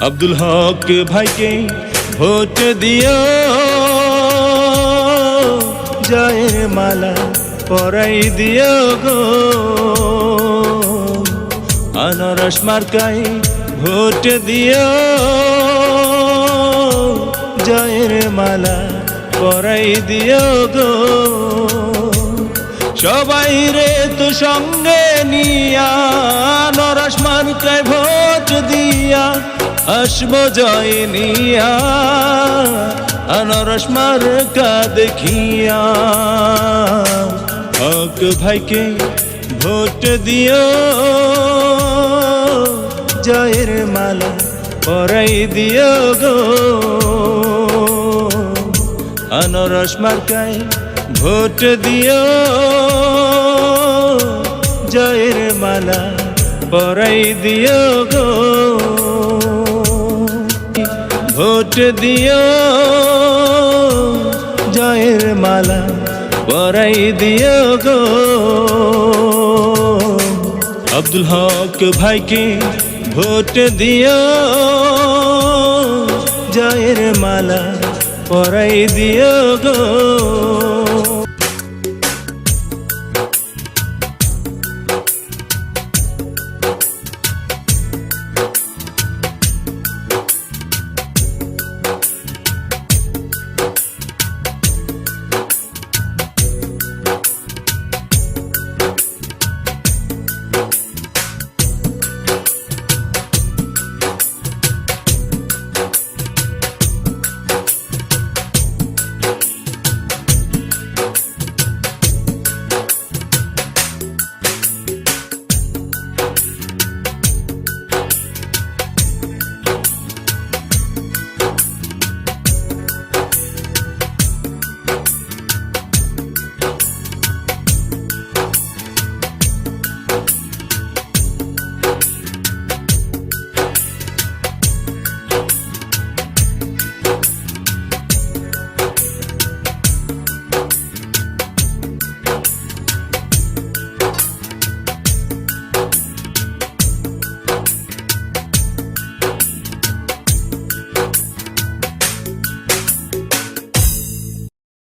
আব্দুল হক ভাইকে ভোট দিও। জয়ের মালা পরাই দিও গো। আনারস মার্কাই ভোট দিও। জয়ের মালা পরাই দিও গো। সবাই রে তো সঙ্গে নিয়া নরস মার্কায় ভোট দিয়া আসব জয় নিয়া আনারস মার্কা দেখিয়া। হক ভাইকে ভোট দিও, জয়ের মালা পরাই দিও গো। আনারস মার্কায় ভোট দিও, জয়ের মালা পরাই দিও গো। ভোট দিও, জয়ের মালা পরাই দিও গো। আব্দুল হক ভাইকে ভোট দিও, জয়ের মালা পরাই দিও গো।